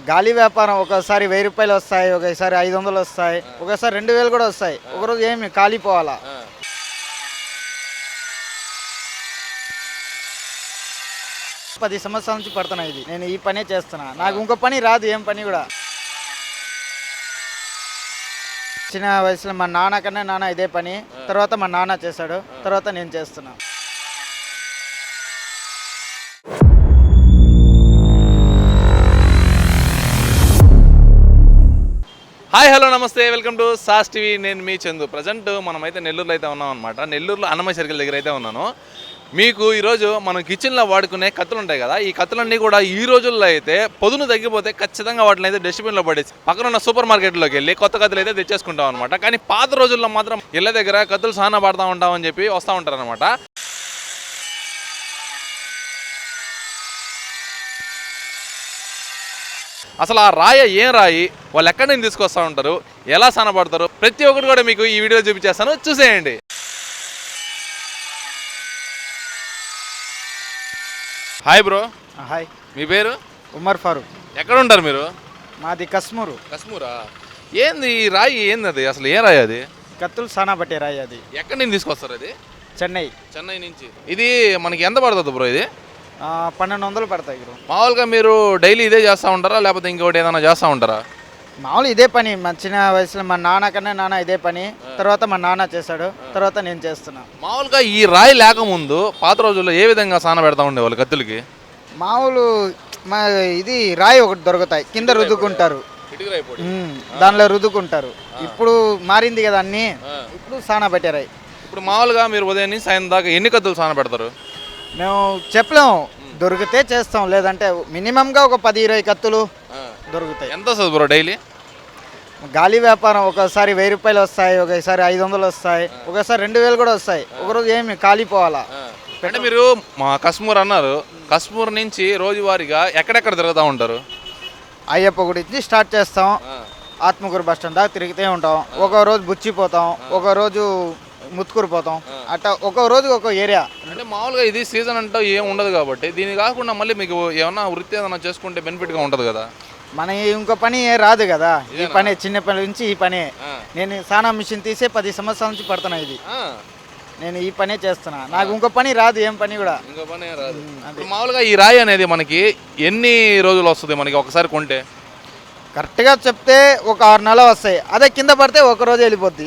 గాలి వ్యాపారం ఒకసారి వెయ్యి రూపాయలు వస్తాయి ఒకసారి ఐదు వందలు వస్తాయి ఒకసారి రెండు వేలు కూడా వస్తాయి. ఒకరోజు ఏమి కాలిపోవాలా పది సంవత్సరాల నుంచి పడుతున్నా ఇది. నేను ఈ పనే చేస్తున్నా. నాకు ఇంకో పని రాదు ఏం పని కూడా. చిన్న వయసులో మా నాన్న కన్నా నాన్న ఇదే పని. తర్వాత మా నాన్న చేశాడు. తర్వాత నేను చేస్తున్నా. హాయ్ హలో నమస్తే. Welcome to Saas TV. నేను మీ చందు. ప్రజెంట్ మనమైతే నెల్లూరులో అయితే ఉన్నాం అనమాట నెల్లూరులో అన్నమయ్య సర్కిల్ దగ్గర అయితే ఉన్నాను. మీకు ఈరోజు మనం కిచెన్లో వాడుకునే కత్తులు ఉంటాయి కదా ఈ కత్తులన్నీ కూడా ఈ రోజుల్లో అయితే పొదును తగ్గిపోతే ఖచ్చితంగా వాటిని అయితే డస్ట్బిన్లో పడేసి పక్కన ఉన్న సూపర్ మార్కెట్లోకి వెళ్ళి కొత్త కత్తులు అయితే తెచ్చేసుకుంటాం అనమాట కానీ పాత రోజుల్లో మాత్రం ఇళ్ళ దగ్గర కత్తులు సానా పడతా ఉంటామని చెప్పి వస్తూ ఉంటారు అసలు ఆ రాయ ఏం రాయి? వాళ్ళు ఎక్కడి నుంచి తీసుకొస్తా ఉంటారు? ఎలా సనపడతారు ప్రతి ఒక్కటి కూడా మీకు ఈ వీడియో చూపించేస్తాను. చూసేయండి. Hi bro. హాయ్. మీ పేరు? ఉమర్ ఫారూక్. ఎక్కడ ఉంటారు మీరు? మాది కస్మూరు. కశ్మూరా ఏంది ఈ రాయి ఏంది అది అసలు ఏ రాయి అది? కత్తులు సానా పట్టే రాయి అది. ఎక్కడి నుంచి తీసుకొస్తారు అది? చెన్నై. చెన్నై నుంచి. ఇది మనకి ఎంత పడుతుంది బ్రో ఇది? పన్నెండు వందలు పడతాయి గురు మామూలుగా మీరు డైలీ ఇదే చేస్తూ ఉంటారా? లేకపోతే ఇంకోటి ఏదైనా చేస్తూ ఉంటారా? మామూలు ఇదే పని. మా చిన్న వయసులో మా నాన్న కన్నా నాన్న ఇదే పని. తర్వాత మా నాన్న చేశాడు. తర్వాత నేను చేస్తున్నా. మామూలుగా ఈ రాయి లేకముందు పాత రోజుల్లో ఏ విధంగా సాన పెడతా ఉండేవాళ్ళు కత్తులకి? మామూలు మా ఇది రాయి ఒకటి దొరుకుతాయి. కింద రుద్దుకుంటారు. ఉమ్, దానిలో రుద్దుకుంటారు. ఇప్పుడు మారింది కదా అన్ని. ఇప్పుడు సానా పట్టే రాయి. ఇప్పుడు మామూలుగా మీరు ఉదయం నుంచి సాయంత్రం దాకా ఎన్ని కత్తులు సాన పెడతారు? మేము చెప్పలేము. దొరికితే చేస్తాం. లేదంటే మినిమంగా ఒక పది ఇరవై కత్తులు దొరుకుతాయి. ఎంత వస్తుంది బ్రో డైలీ? గాలి వ్యాపారం ఒకసారి వెయ్యి రూపాయలు వస్తాయి ఒకసారి ఐదు వందలు వస్తాయి ఒకసారి రెండు వేలు కూడా వస్తాయి. ఒకరోజు ఏమి కాలిపోవాలా అంటే మీరు మా కశ్మూర్ అన్నారు. కశ్మూర్ నుంచి రోజువారీగా ఎక్కడెక్కడ తిరుగుతూ ఉంటారు? అయ్యప్ప గుడి నుంచి స్టార్ట్ చేస్తాం. ఆత్మకూరు బస్ స్టాండ్ దాకా తిరుగుతూ ఉంటాం. ఒక రోజు బుచ్చిపోతాం ఒక రోజు ముత్తుకూరు పోతాం. అట్లా ఒక రోజు ఒక ఏరియా. అంటే మామూలుగా ఇది సీజన్ అంటూ ఏం ఉండదు కాబట్టి దీని కాకుండా మళ్ళీ మీకు ఏమన్నా వృత్తి ఏదైనా చేసుకుంటే బెనిఫిట్గా ఉంటుంది కదా? మన ఇంకో పని ఏ రాదు కదా. ఈ పని చిన్న పని నుంచి ఈ పనే. నేను సానా మిషన్ తీసే పది సంవత్సరాల నుంచి పడుతున్నా ఇది. నేను ఈ పనే చేస్తున్నా. నాకు ఇంకో పని రాదు ఏం పని కూడా. ఇంకో పని రాదు. మామూలుగా ఈ రాయి అనేది మనకి ఎన్ని రోజులు వస్తుంది మనకి? ఒకసారి కొంటే. కరెక్ట్గా చెప్తే ఒక ఆరు నెలలు వస్తాయి. అదే కింద పడితే ఒక రోజు వెళ్ళిపోద్ది.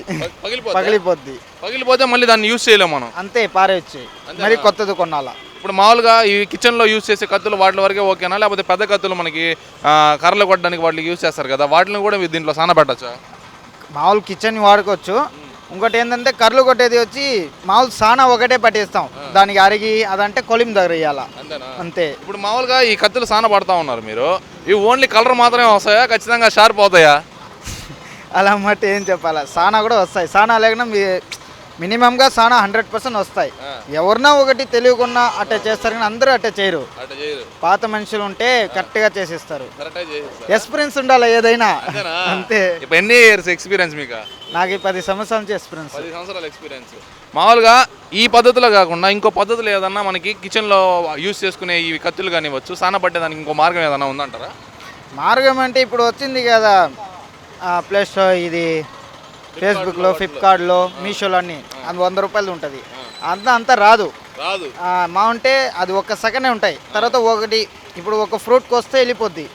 పగిలిపోద్ది. పగిలిపోతే మళ్ళీ దాన్ని యూస్ చేయలేము మనం. అంతే పారేయచ్చు. మరి కొత్తది కొనాలా? ఇప్పుడు మామూలుగా ఈ కిచెన్లో యూస్ చేసే కత్తులు వాటి వరకే ఓకేనా? లేకపోతే పెద్ద కత్తులు మనకి కర్రలు కొట్టడానికి వాటికి యూస్ చేస్తారు కదా? వాటిని కూడా దీంట్లో సాన పెట్టచ్చా? మామూలు కిచెన్ వాడుకోవచ్చు. ఇంకోటి ఏంటంటే కర్రలు కొట్టేది వచ్చి మామూలు సానా ఒకటే పట్టేస్తాం. దానికి అరిగి అదంటే కొలిం దగ్గర అంతేనా? అంతే. ఇప్పుడు మామూలుగా ఈ కత్తులు సాన పడతా ఉన్నారు మీరు. ఇవి ఓన్లీ కలర్ మాత్రమే వస్తాయా? ఖచ్చితంగా షార్ప్ అవుతాయా? అలా మట్టి ఏం చెప్పాలా? సానా కూడా వస్తాయి. సానా లేకుండా మీ మినిమంగా సానా హండ్రెడ్ పర్సెంట్ వస్తాయి. ఎవరినా ఒకటి తెలియకుండా అట్ట చేస్తారు కానీ అందరూ అట్ట చేయరు. పాత మనుషులు ఉంటే కరెక్ట్గా చేసిస్తారు. కరెక్టే చేస్తారు ఎక్స్పీరియన్స్ ఉండాలి ఏదైనా? అంతే. ఎన్ని ఇయర్స్ ఎక్స్పీరియన్స్ మీకు? నాకు ఈ పది సంవత్సరాల నుంచి ఎక్స్పీరియన్స్. పది సంవత్సరాల ఎక్స్పీరియన్స్. మామూలుగా ఈ పద్ధతిలో కాకుండా ఇంకో పద్ధతులు ఏదన్నా మనకి కిచెన్లో యూస్ చేసుకునే ఈ కత్తులు కానివ్వచ్చు సాన పట్టేదానికి ఇంకో మార్గం ఏదన్నా ఉందంటారా? మార్గం అంటే ఇప్పుడు వచ్చింది కదా ప్లస్ ఇది ఫేస్బుక్లో ఫ్లిప్కార్ట్లో మీషోలో అన్ని. అది వంద రూపాయలు ఉంటుంది. అంతా అంతా రాదు. రాదు. మా ఉంటే అది ఒక సెకండే ఉంటాయి. తర్వాత ఒకటి ఇప్పుడు ఒక ఫ్రూట్కి వస్తే వెళ్ళిపోద్ది.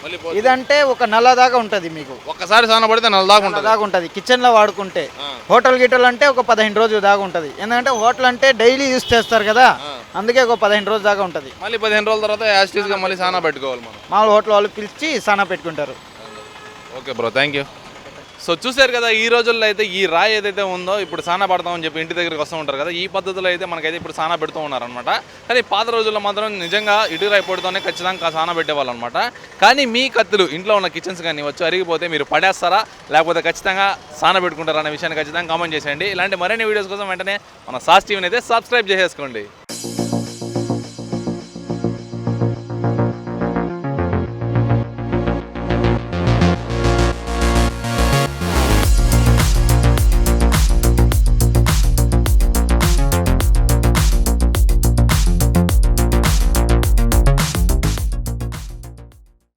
ఇదంటే ఒక నెల దాకా ఉంటుంది మీకు. ఒక్కసారి సాన పడితే నెల దాకా నెల ఉంటుంది. దాకా ఉంటుంది. కిచెన్లో వాడుకుంటే. హోటల్ గిటల్ అంటే ఒక పదిహేను రోజులు దాకా ఉంటుంది. ఎందుకంటే హోటల్ అంటే డైలీ యూస్ చేస్తారు కదా. అందుకే ఒక పదిహేను రోజులు దాకా ఉంటుంది. మళ్ళీ పదిహేను రోజుల తర్వాత యాస్టీస్గా మళ్ళీ సానా పెట్టుకోవాలి మనం. మామూలు హోటల్ వాళ్ళు పిలిచి సానా పెట్టుకుంటారు. Okay bro thank you so చూశారు కదా ఈ రోజుల్లో అయితే ఈ రాయి ఏదైతే ఉందో ఇప్పుడు సానా పడతామని చెప్పి ఇంటి దగ్గరికి వస్తూ ఉంటారు కదా ఈ పద్ధతిలో అయితే మనకైతే ఇప్పుడు సానా పెడుతూ ఉన్నారనమాట కానీ పాత రోజుల్లో మాత్రం నిజంగా ఇటు రాయి పొడితోనే ఖచ్చితంగా సానా పెట్టేవాళ్ళు అనమాట కానీ మీ కత్తులు ఇంట్లో ఉన్న కిచెన్స్ కానీ వచ్చి అరిగిపోతే మీరు పడేస్తారా? లేకపోతే ఖచ్చితంగా సానా పెట్టుకుంటారా అనే విషయాన్ని ఖచ్చితంగా కామెంట్ చేసేయండి. ఇలాంటి మరిన్ని వీడియోస్ కోసం వెంటనే మన సాస్ టీవీని అయితే సబ్స్క్రైబ్ చేసేసుకోండి.